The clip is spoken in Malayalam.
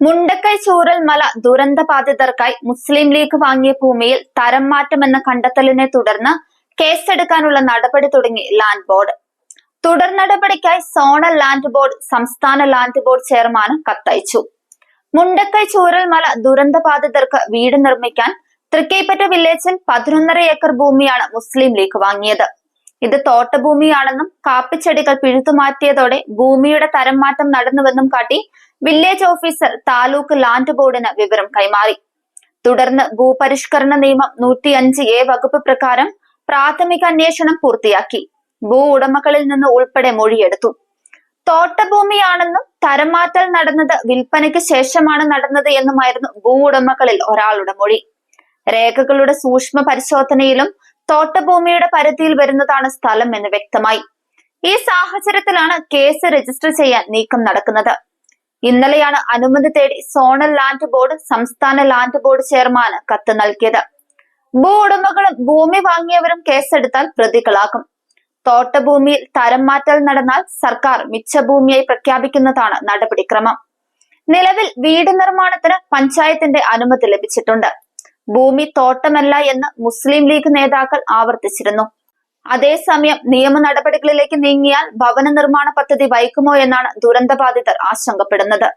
മുണ്ടക്കൈ ചൂരൽമല ദുരന്ത ബാധിതർക്കായി മുസ്ലിം ലീഗ് വാങ്ങിയ ഭൂമിയിൽ തരം മാറ്റമെന്ന കണ്ടെത്തലിനെ തുടർന്ന് കേസെടുക്കാനുള്ള നടപടി തുടങ്ങി ലാൻഡ് ബോർഡ്. തുടർ നടപടിക്കായി സോണൽ ലാൻഡ് ബോർഡ് സംസ്ഥാന ലാൻഡ് ബോർഡ് ചെയർമാന് കത്തയച്ചു. മുണ്ടക്കൈ ചൂരൽമല ദുരന്ത ബാധിതർക്ക് വീട് നിർമ്മിക്കാൻ തൃക്കൈപ്പറ്റ വില്ലേജിൽ പതിനൊന്നര ഏക്കർ ഭൂമിയാണ് മുസ്ലിം ലീഗ് വാങ്ങിയത്. ഇത് തോട്ടഭൂമിയാണെന്നും കാപ്പിച്ചെടികൾ പിഴുതുമാറ്റിയതോടെ ഭൂമിയുടെ തരം മാറ്റം നടന്നുവെന്നും കാട്ടി വില്ലേജ് ഓഫീസർ താലൂക്ക് ലാൻഡ് ബോർഡിന് വിവരം കൈമാറി. തുടർന്ന് ഭൂപരിഷ്കരണ നിയമം നൂറ്റിയഞ്ച് എ വകുപ്പ് പ്രകാരം പ്രാഥമിക അന്വേഷണം പൂർത്തിയാക്കി. ഭൂ ഉടമകളിൽ നിന്ന് ഉൾപ്പെടെ മൊഴിയെടുത്തു. തോട്ടഭൂമിയാണെന്നും തരംമാറ്റൽ നടന്നത് വിൽപ്പനയ്ക്ക് ശേഷമാണ് നടന്നത് എന്നുമായിരുന്നു ഭൂ ഉടമകളിൽ ഒരാളുടെ മൊഴി. രേഖകളുടെ സൂക്ഷ്മ പരിശോധനയിലും തോട്ടഭൂമിയുടെ പരിധിയിൽ വരുന്നതാണ് സ്ഥലം എന്ന് വ്യക്തമായി. ഈ സാഹചര്യത്തിലാണ് കേസ് രജിസ്റ്റർ ചെയ്യാൻ നീക്കം നടക്കുന്നത്. ഇന്നലെയാണ് അനുമതി തേടി സോണൽ ലാൻഡ് ബോർഡ് സംസ്ഥാന ലാൻഡ് ബോർഡ് ചെയർമാന് കത്ത് നൽകിയത്. ഭൂ ഉടമകളും ഭൂമി വാങ്ങിയവരും കേസെടുത്താൽ പ്രതികളാകും. തോട്ടഭൂമിയിൽ തരം മാറ്റൽ നടന്നാൽ സർക്കാർ മിച്ചഭൂമിയായി പ്രഖ്യാപിക്കുന്നതാണ് നടപടിക്രമം. നിലവിൽ വീട് നിർമ്മാണത്തിന് പഞ്ചായത്തിന്റെ അനുമതി ലഭിച്ചിട്ടുണ്ട്. ഭൂമി തോട്ടമല്ല എന്ന് മുസ്ലിം ലീഗ് നേതാക്കൾ ആവർത്തിച്ചിരുന്നു. അതേസമയം നിയമ നടപടികളിലേക്ക് നീങ്ങിയാൽ ഭവന നിർമ്മാണ പദ്ധതി വൈകുമോ എന്നാണ് ദുരന്തബാധിതർ ആശങ്കപ്പെടുന്നത്.